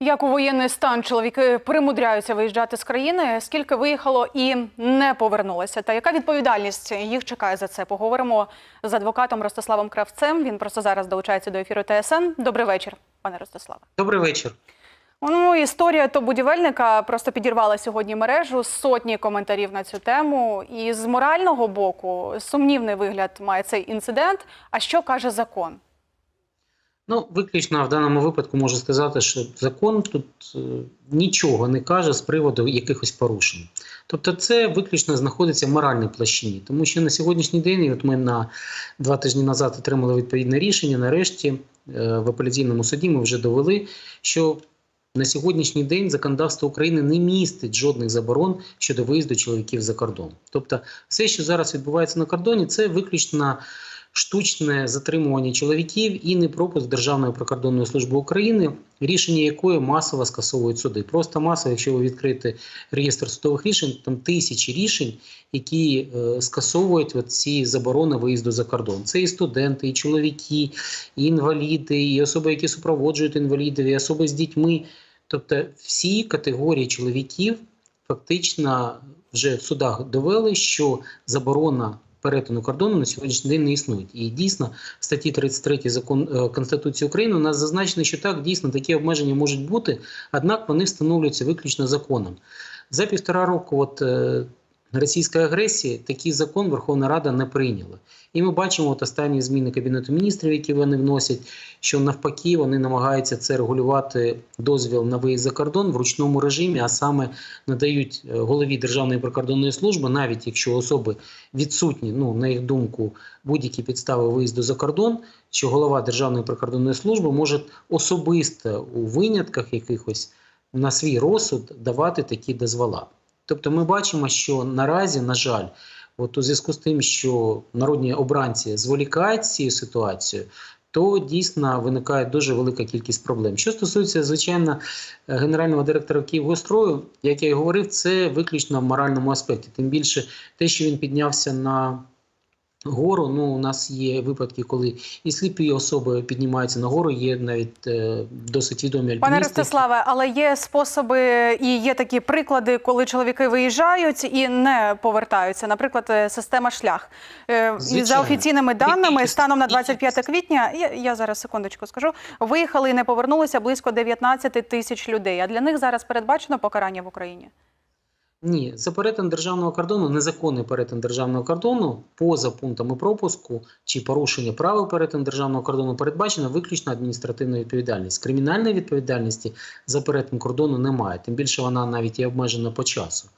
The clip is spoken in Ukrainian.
Як у воєнний стан чоловіки примудряються виїжджати з країни? Скільки виїхало і не повернулося? Та яка відповідальність їх чекає за це? Поговоримо з адвокатом Ростиславом Кравцем. Він просто зараз долучається до ефіру ТСН. Добрий вечір, пане Ростиславе. Добрий вечір. Ну, історія то будівельника просто підірвала сьогодні мережу. Сотні коментарів на цю тему. І з морального боку сумнівний вигляд має цей інцидент. А що каже закон? Ну, виключно в даному випадку можу сказати, що закон тут е, нічого не каже з приводу якихось порушень. Тобто, це виключно знаходиться в моральній площині, тому що на сьогоднішній день, і от ми на два тижні назад отримали відповідне рішення. Нарешті е, в апеляційному суді ми вже довели, що на сьогоднішній день законодавство України не містить жодних заборон щодо виїзду чоловіків за кордон. Тобто, все, що зараз відбувається на кордоні, це виключно штучне затримування чоловіків і не пропуск Державної прикордонної служби України, рішення якої масово скасовують суди. Просто масово, якщо ви відкрите реєстр судових рішень, там тисячі рішень, які е, скасовують ці заборони виїзду за кордон. Це і студенти, і чоловіки, і інваліди, і особи, які супроводжують інвалідів, і особи з дітьми. Тобто всі категорії чоловіків фактично вже в судах довели, що заборона перетину кордону на сьогоднішній день не існують. І дійсно в статті 33 закон е, Конституції України у нас зазначено, що так дійсно такі обмеження можуть бути, однак вони встановлюються виключно законом. За півтора року от, е, російської агресії такий закон Верховна Рада не прийняла. І ми бачимо от останні зміни Кабінету міністрів, які вони вносять, що навпаки вони намагаються це регулювати дозвіл на виїзд за кордон в ручному режимі, а саме надають е, голові Державної прикордонної служби, навіть якщо особи відсутні, ну на їх думку, будь-які підстави виїзду за кордон, що голова Державної прикордонної служби може особисто у винятках якихось на свій розсуд давати такі дозвола. Тобто ми бачимо, що наразі, на жаль, от у зв'язку з тим, що народні обранці зволікають цією ситуацією, то дійсно виникає дуже велика кількість проблем. Що стосується, звичайно, генерального директора Київгострою, як я і говорив, це виключно в моральному аспекті. Тим більше те, що він піднявся на гору, ну у нас є випадки, коли і сліпі особи піднімаються на гору, є навіть е, досить відомі альпіністи. Пане Ростиславе, але є способи і є такі приклади, коли чоловіки виїжджають і не повертаються. Наприклад, е, система шлях. Е, І за офіційними даними, станом на кількість. 25 квітня, я, я зараз секундочку скажу, виїхали і не повернулися близько 19 тисяч людей. А для них зараз передбачено покарання в Україні. Ні, за перетин державного кордону, незаконний перетин державного кордону поза пунктами пропуску чи порушення правил перетину державного кордону передбачена виключно адміністративна відповідальність. Кримінальної відповідальності за перетин кордону немає. Тим більше вона навіть є обмежена по часу.